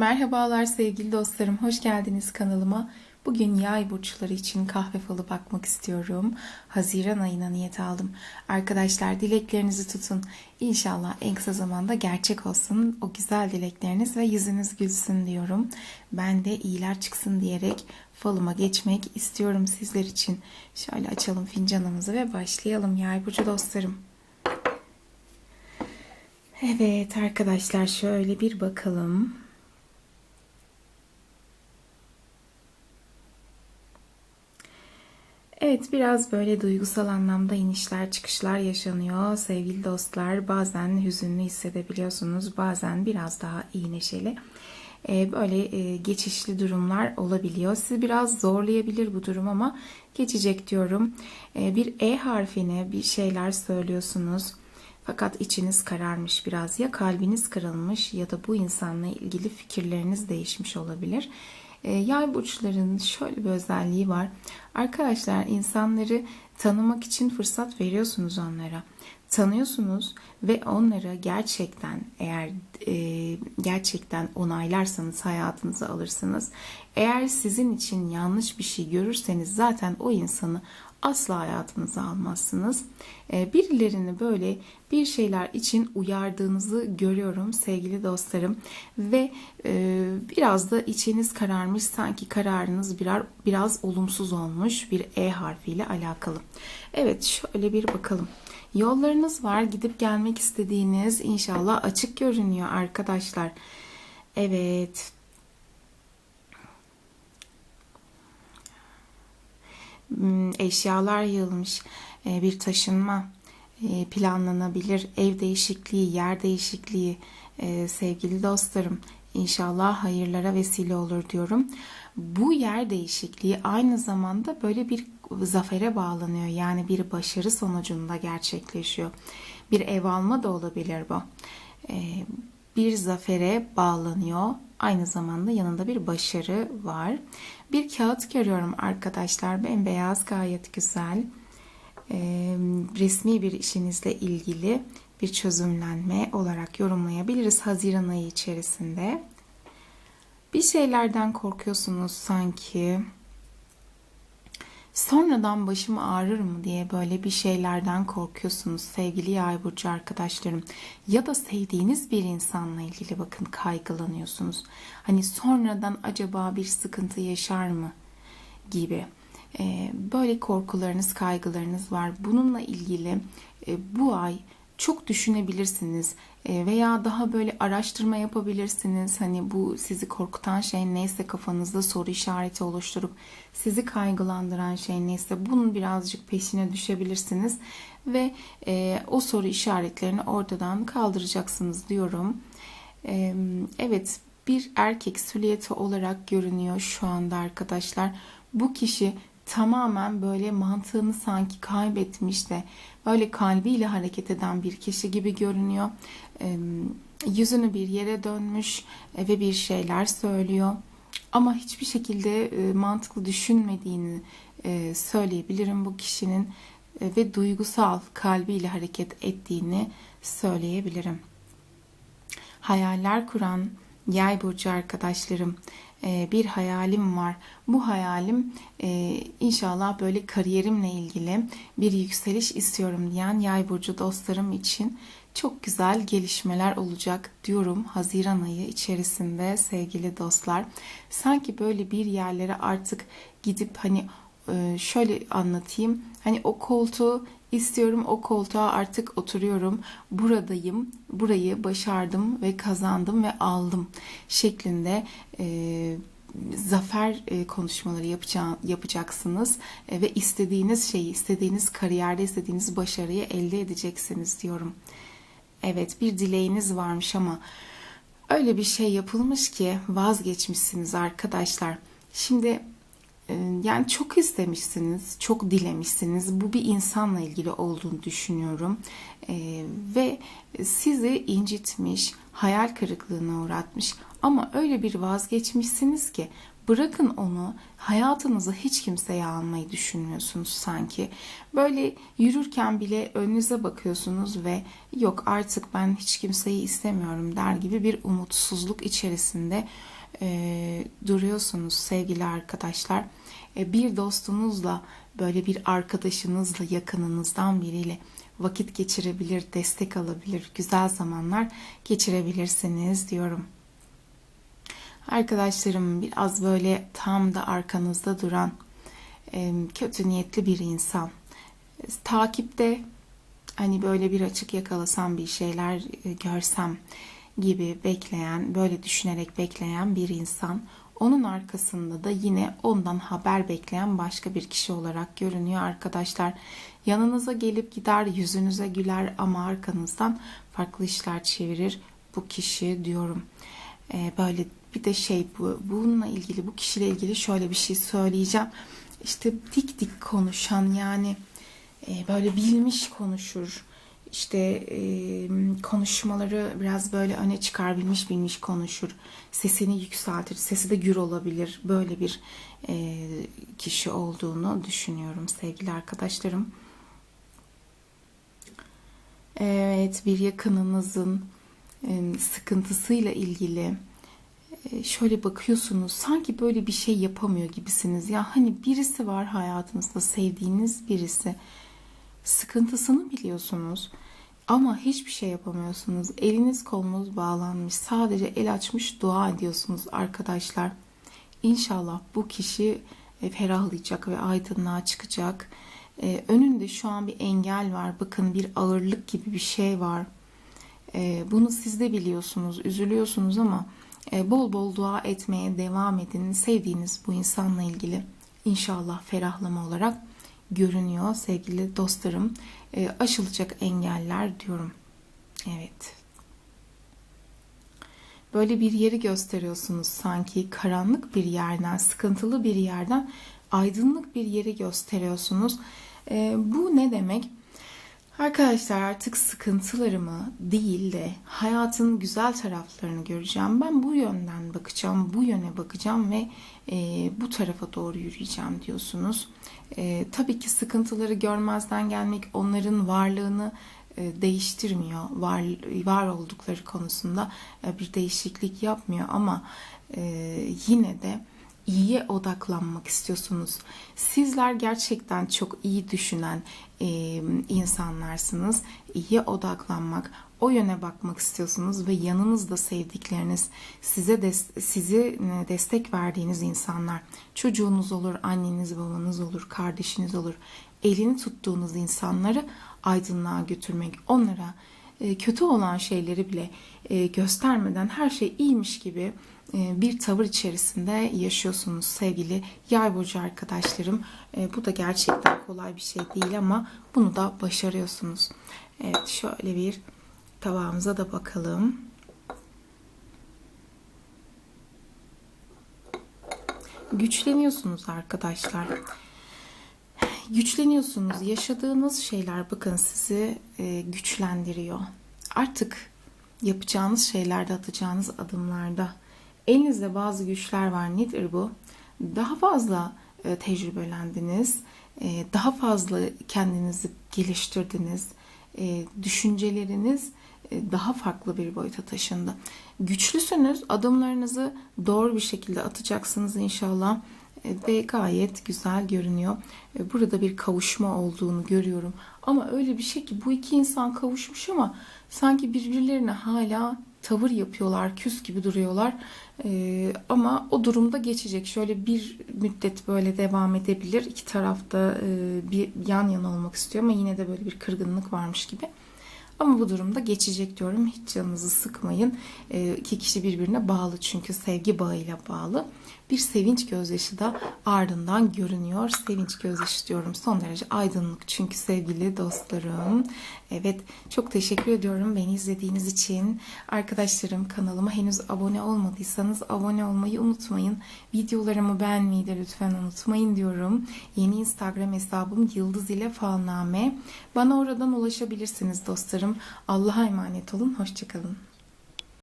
Merhabalar sevgili dostlarım, hoş geldiniz kanalıma. Bugün yay burçları için kahve falı bakmak istiyorum. Haziran ayına niyet aldım. Arkadaşlar dileklerinizi tutun. İnşallah en kısa zamanda gerçek olsun o güzel dilekleriniz ve yüzünüz gülsün diyorum. Ben de iyiler çıksın diyerek falıma geçmek istiyorum sizler için. Şöyle açalım fincanımızı ve başlayalım yay burcu dostlarım. Evet arkadaşlar şöyle bir bakalım. Evet biraz böyle duygusal anlamda inişler çıkışlar yaşanıyor sevgili dostlar. Bazen hüzünlü hissedebiliyorsunuz bazen biraz daha iyi neşeli. Ee, böyle e, geçişli durumlar olabiliyor. Sizi biraz zorlayabilir bu durum ama geçecek diyorum. Ee, bir E harfine bir şeyler söylüyorsunuz. Fakat içiniz kararmış biraz ya kalbiniz kırılmış ya da bu insanla ilgili fikirleriniz değişmiş olabilir. E, yay burçlarının şöyle bir özelliği var. Arkadaşlar insanları tanımak için fırsat veriyorsunuz onlara. Tanıyorsunuz ve onları gerçekten eğer e, gerçekten onaylarsanız hayatınıza alırsınız. Eğer sizin için yanlış bir şey görürseniz zaten o insanı asla hayatınıza almazsınız. Ee, birilerini böyle bir şeyler için uyardığınızı görüyorum sevgili dostlarım ve e, biraz da içiniz kararmış sanki kararınız birer, biraz olumsuz olmuş bir E harfiyle alakalı. Evet şöyle bir bakalım. Yollarınız var gidip gelmek istediğiniz inşallah açık görünüyor arkadaşlar. Evet eşyalar yığılmış e, bir taşınma e, planlanabilir. Ev değişikliği, yer değişikliği e, sevgili dostlarım inşallah hayırlara vesile olur diyorum. Bu yer değişikliği aynı zamanda böyle bir zafere bağlanıyor. Yani bir başarı sonucunda gerçekleşiyor. Bir ev alma da olabilir bu. Bir zafere bağlanıyor Aynı zamanda yanında bir başarı var. Bir kağıt görüyorum arkadaşlar. Bembeyaz gayet güzel. Resmi bir işinizle ilgili bir çözümlenme olarak yorumlayabiliriz Haziran ayı içerisinde. Bir şeylerden korkuyorsunuz sanki sonradan başım ağrır mı diye böyle bir şeylerden korkuyorsunuz sevgili yay burcu arkadaşlarım ya da sevdiğiniz bir insanla ilgili bakın kaygılanıyorsunuz. Hani sonradan acaba bir sıkıntı yaşar mı gibi. Ee, böyle korkularınız, kaygılarınız var. Bununla ilgili e, bu ay çok düşünebilirsiniz e, veya daha böyle araştırma yapabilirsiniz. Hani bu sizi korkutan şey neyse kafanızda soru işareti oluşturup sizi kaygılandıran şey neyse bunun birazcık peşine düşebilirsiniz ve e, o soru işaretlerini ortadan kaldıracaksınız diyorum. E, evet bir erkek süliyeti olarak görünüyor şu anda arkadaşlar. Bu kişi tamamen böyle mantığını sanki kaybetmiş de böyle kalbiyle hareket eden bir kişi gibi görünüyor. Yüzünü bir yere dönmüş e, ve bir şeyler söylüyor. Ama hiçbir şekilde e, mantıklı düşünmediğini e, söyleyebilirim bu kişinin ve duygusal kalbiyle hareket ettiğini söyleyebilirim. Hayaller kuran yay burcu arkadaşlarım bir hayalim var. Bu hayalim e, inşallah böyle kariyerimle ilgili bir yükseliş istiyorum diyen yay burcu dostlarım için çok güzel gelişmeler olacak diyorum Haziran ayı içerisinde sevgili dostlar. Sanki böyle bir yerlere artık gidip hani e, şöyle anlatayım. Hani o koltuğu istiyorum o koltuğa artık oturuyorum. Buradayım. Burayı başardım ve kazandım ve aldım şeklinde e, zafer e, konuşmaları yapacaksınız e, ve istediğiniz şeyi, istediğiniz kariyerde istediğiniz başarıyı elde edeceksiniz diyorum. Evet bir dileğiniz varmış ama öyle bir şey yapılmış ki vazgeçmişsiniz arkadaşlar. Şimdi yani çok istemişsiniz, çok dilemişsiniz. Bu bir insanla ilgili olduğunu düşünüyorum. Ee, ve sizi incitmiş, hayal kırıklığına uğratmış. Ama öyle bir vazgeçmişsiniz ki bırakın onu hayatınıza hiç kimseye almayı düşünmüyorsunuz sanki. Böyle yürürken bile önünüze bakıyorsunuz ve yok artık ben hiç kimseyi istemiyorum der gibi bir umutsuzluk içerisinde e, duruyorsunuz sevgili arkadaşlar. E, bir dostunuzla böyle bir arkadaşınızla yakınınızdan biriyle vakit geçirebilir, destek alabilir, güzel zamanlar geçirebilirsiniz diyorum. Arkadaşlarım biraz böyle tam da arkanızda duran kötü niyetli bir insan. E, takipte hani böyle bir açık yakalasam bir şeyler e, görsem gibi bekleyen, böyle düşünerek bekleyen bir insan. Onun arkasında da yine ondan haber bekleyen başka bir kişi olarak görünüyor arkadaşlar. Yanınıza gelip gider, yüzünüze güler ama arkanızdan farklı işler çevirir bu kişi diyorum. Ee, böyle bir de şey bu bununla ilgili bu kişiyle ilgili şöyle bir şey söyleyeceğim. İşte dik dik konuşan yani e, böyle bilmiş konuşur. İşte e, konuşmaları biraz böyle öne çıkar bilmiş bilmiş konuşur. Sesini yükseltir. Sesi de gür olabilir. Böyle bir e, kişi olduğunu düşünüyorum sevgili arkadaşlarım. Evet bir yakınınızın e, sıkıntısıyla ilgili şöyle bakıyorsunuz sanki böyle bir şey yapamıyor gibisiniz. Ya hani birisi var hayatınızda sevdiğiniz birisi sıkıntısını biliyorsunuz ama hiçbir şey yapamıyorsunuz. Eliniz kolunuz bağlanmış. Sadece el açmış dua ediyorsunuz arkadaşlar. İnşallah bu kişi e, ferahlayacak ve aydınlığa çıkacak. Ee, önünde şu an bir engel var. Bakın bir ağırlık gibi bir şey var. Ee, bunu siz de biliyorsunuz. Üzülüyorsunuz ama e, bol bol dua etmeye devam edin. Sevdiğiniz bu insanla ilgili inşallah ferahlama olarak görünüyor sevgili dostlarım. E, aşılacak engeller diyorum. Evet. Böyle bir yeri gösteriyorsunuz sanki karanlık bir yerden, sıkıntılı bir yerden aydınlık bir yeri gösteriyorsunuz. E, bu ne demek? Arkadaşlar artık sıkıntılarımı değil de hayatın güzel taraflarını göreceğim. Ben bu yönden bakacağım, bu yöne bakacağım ve e, bu tarafa doğru yürüyeceğim diyorsunuz. E, tabii ki sıkıntıları görmezden gelmek onların varlığını e, değiştirmiyor. Var, var oldukları konusunda e, bir değişiklik yapmıyor ama e, yine de iyiye odaklanmak istiyorsunuz. Sizler gerçekten çok iyi düşünen e, insanlarsınız. İyiye odaklanmak, o yöne bakmak istiyorsunuz ve yanınızda sevdikleriniz, size des sizi destek verdiğiniz insanlar, çocuğunuz olur, anneniz, babanız olur, kardeşiniz olur. Elini tuttuğunuz insanları aydınlığa götürmek, onlara kötü olan şeyleri bile göstermeden her şey iyiymiş gibi bir tavır içerisinde yaşıyorsunuz sevgili yay burcu arkadaşlarım. Bu da gerçekten kolay bir şey değil ama bunu da başarıyorsunuz. Evet şöyle bir tabağımıza da bakalım. Güçleniyorsunuz arkadaşlar güçleniyorsunuz. Yaşadığınız şeyler bakın sizi e, güçlendiriyor. Artık yapacağınız şeylerde, atacağınız adımlarda elinizde bazı güçler var. Nedir bu? Daha fazla e, tecrübelendiniz. E, daha fazla kendinizi geliştirdiniz. E, düşünceleriniz daha farklı bir boyuta taşındı. Güçlüsünüz. Adımlarınızı doğru bir şekilde atacaksınız inşallah ve gayet güzel görünüyor. Burada bir kavuşma olduğunu görüyorum. Ama öyle bir şey ki bu iki insan kavuşmuş ama sanki birbirlerine hala tavır yapıyorlar, küs gibi duruyorlar. Ee, ama o durumda geçecek. Şöyle bir müddet böyle devam edebilir. İki tarafta e, bir yan yana olmak istiyor ama yine de böyle bir kırgınlık varmış gibi. Ama bu durumda geçecek diyorum. Hiç canınızı sıkmayın. E, iki kişi birbirine bağlı çünkü sevgi bağıyla bağlı bir sevinç gözyaşı da ardından görünüyor. Sevinç gözyaşı diyorum son derece aydınlık çünkü sevgili dostlarım. Evet çok teşekkür ediyorum beni izlediğiniz için. Arkadaşlarım kanalıma henüz abone olmadıysanız abone olmayı unutmayın. Videolarımı beğenmeyi de lütfen unutmayın diyorum. Yeni Instagram hesabım Yıldız ile Falname. Bana oradan ulaşabilirsiniz dostlarım. Allah'a emanet olun. Hoşçakalın.